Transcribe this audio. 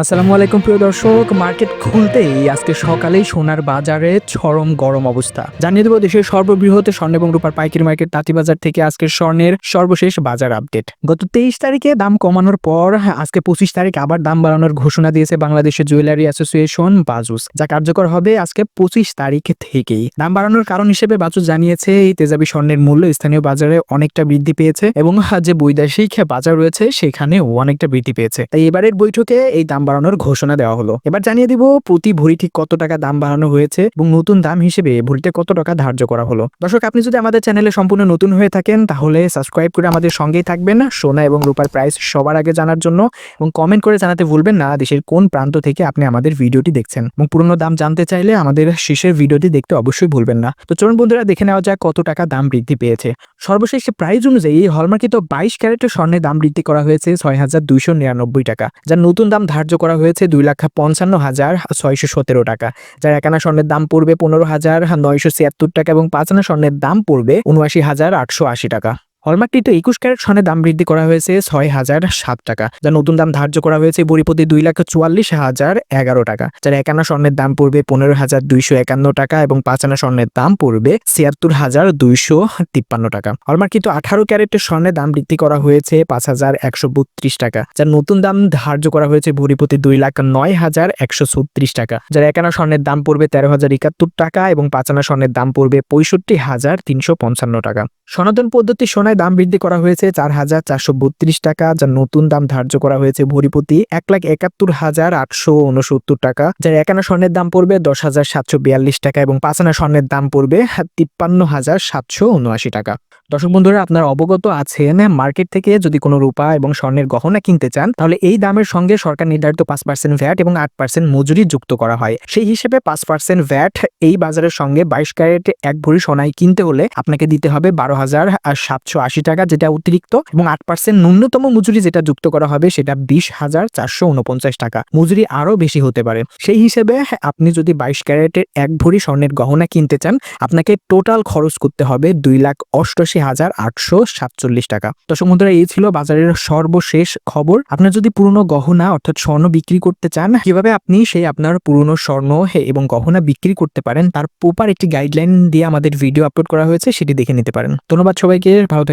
আসসালামু আলাইকুম প্রিয় দর্শক, মার্কেট খুলতেই আজকে সকালেই সোনার বাজারে চরম গরম অবস্থা। জানিয়ে দেবো দেশের সর্ববৃহৎ স্বর্ণ এবং রূপার পাইকারি মার্কেট তাঁতিবাজার থেকে আজকে স্বর্ণের সর্বশেষ বাজার আপডেট। গত তেইশ তারিখে দাম কমানোর পর, আজকে পঁচিশ তারিখ আবার দাম বাড়ানোর ঘোষণা দিয়েছে বাংলাদেশের জুয়েলারি অ্যাসোসিয়েশন বাজুস, যা কার্যকর হবে আজকে পঁচিশ তারিখ থেকেই। দাম বাড়ানোর কারণ হিসেবে বাজুস জানিয়েছে, এই তেজাবি স্বর্ণের মূল্য স্থানীয় বাজারে অনেকটা বৃদ্ধি পেয়েছে এবং যে বৈদেশিক বাজার রয়েছে, সেখানেও অনেকটা বৃদ্ধি পেয়েছে। তাই এবারের বৈঠকে এই দাম বাড়ানোর ঘোষণা দেওয়া হলো। এবার জানিয়ে দিব প্রতি ভরি ঠিক কত টাকা দাম বাড়ানো হয়েছে এবং নতুন দাম হিসেবে ভরিতে কত টাকা ধার্য করা হলো। দর্শক, আপনি যদি আমাদের চ্যানেলে সম্পূর্ণ নতুন হয়ে থাকেন, তাহলে সাবস্ক্রাইব করে আমাদের সঙ্গেই থাকবেন সোনা এবং রূপার প্রাইস সবার আগে জানার জন্য এবং কমেন্ট করে জানাতে ভুলবেন না দেশের কোন প্রান্ত থেকে আপনি আমাদের ভিডিওটি দেখছেন। এবং পুরনো দাম জানতে চাইলে আমাদের শেষের ভিডিওটি দেখতে অবশ্যই ভুলবেন না। তো চলুন বন্ধুরা, দেখে নেওয়া যাক কত টাকা দাম বৃদ্ধি পেয়েছে। সর্বশেষ প্রাইস অনুযায়ী হলমার্কিত বাইশ ক্যারেটের স্বর্ণের দাম বৃদ্ধি করা হয়েছে ছয় হাজার দুইশো নিরানব্বই টাকা, যার নতুন দাম ধার্য করা হয়েছে দুই লাখ পঞ্চান্ন হাজার ছয়শো সতেরো টাকা, যার একানা স্বর্ণের দাম পড়বে পনেরো হাজার নয়শো ছিয়াত্তর টাকা এবং পাঁচানা স্বর্ণের দাম পড়বে উনআশি হাজার আটশো আশি টাকা। হলমার্কটিতে একুশ ক্যারেট স্বর্ণের দাম বৃদ্ধি করা হয়েছে ছয় হাজার সাত টাকা যার নতুন দাম ধার্য করা হয়েছে বড়িপতি দুই লাখ চুয়াল্লিশ হাজার এগারো টাকা, যার একানা স্বর্ণের দাম পড়বে পনেরো হাজার দুইশো একান্ন টাকা এবং পাঁচানা স্বর্ণের দাম পড়বে ছিয়াত্তর হাজার দুইশো তিপ্পান্ন টাকা। হলমার্কিত আঠারো ক্যারেটের স্বর্ণের দাম বৃদ্ধি করা হয়েছে পাঁচ হাজার একশো বত্রিশ টাকা যার নতুন দাম ধার্য করা হয়েছে ভরিপতি দুই লাখ নয় হাজার একশো ছত্রিশ টাকা, যার একানা স্বর্ণের দাম পড়বে তেরো হাজার একাত্তর টাকা এবং পাঁচানা স্বর্ণের দাম পড়বে পঁয়ষট্টি হাজার তিনশো পঞ্চান্ন টাকা। সনাতন পদ্ধতি সোনায় দাম বৃদ্ধি করা হয়েছে চার হাজার চারশো বত্রিশ টাকা, যার নতুন দাম ধার্য করা হয়েছে ভরিপতি এক লাখ একাত্তর হাজার আটশো উনসত্তর টাকা, যার একানা স্বর্ণের দাম পড়বে দশ হাজার সাতশো বিয়াল্লিশ টাকা এবং পাঁচানা স্বর্ণের দাম পড়বে তিপ্পান্ন হাজার সাতশো উনআশি টাকা। দর্শক বন্ধুরা, আপনারা অবগত আছেন, মার্কেট থেকে যদি কোনো রূপা এবং স্বর্ণের গহনা কিনতে চান, তাহলে এই দামের সঙ্গে সরকার নির্ধারিত পাঁচ পার্সেন্ট ভ্যাট এবং আট পার্সেন্ট মজুরি যুক্ত করা হয়। সেই হিসেবে পাঁচ পার্সেন্ট ভ্যাট এই বাজারের সঙ্গে বাইশ ক্যারেট এক ভরি সোনাই কিনতে হলে আপনাকে দিতে হবে বারো হাজার সাতশো আশি টাকা যেটা অতিরিক্ত এবং আট পার্সেন্ট ন্যূনতম মজুরি যেটা যুক্ত করা হবে সেটা বিশ হাজার চারশো উনপঞ্চাশ টাকা। মজুরি আরও বেশি হতে পারে। সেই হিসেবে আপনি যদি বাইশ ক্যারেটের এক ভরি স্বর্ণের গহনা কিনতে চান, আপনাকে টোটাল খরচ করতে হবে দুই লাখ অষ্টআশি হাজার আটশো সাতচল্লিশ টাকা। দর্শক বন্ধুরা, এই ছিল বাজারের সর্বশেষ খবর। আপনার যদি পুরনো গহনা অর্থাৎ স্বর্ণ বিক্রি করতে চান, কীভাবে আপনি সেই আপনার পুরনো স্বর্ণ এবং গহনা বিক্রি করতে পারেন, তার প্রপার একটি গাইডলাইন দিয়ে আমাদের ভিডিও আপলোড করা হয়েছে, সেটি দেখে নিতে পারেন। ধন্যবাদ সবাইকে, ভালো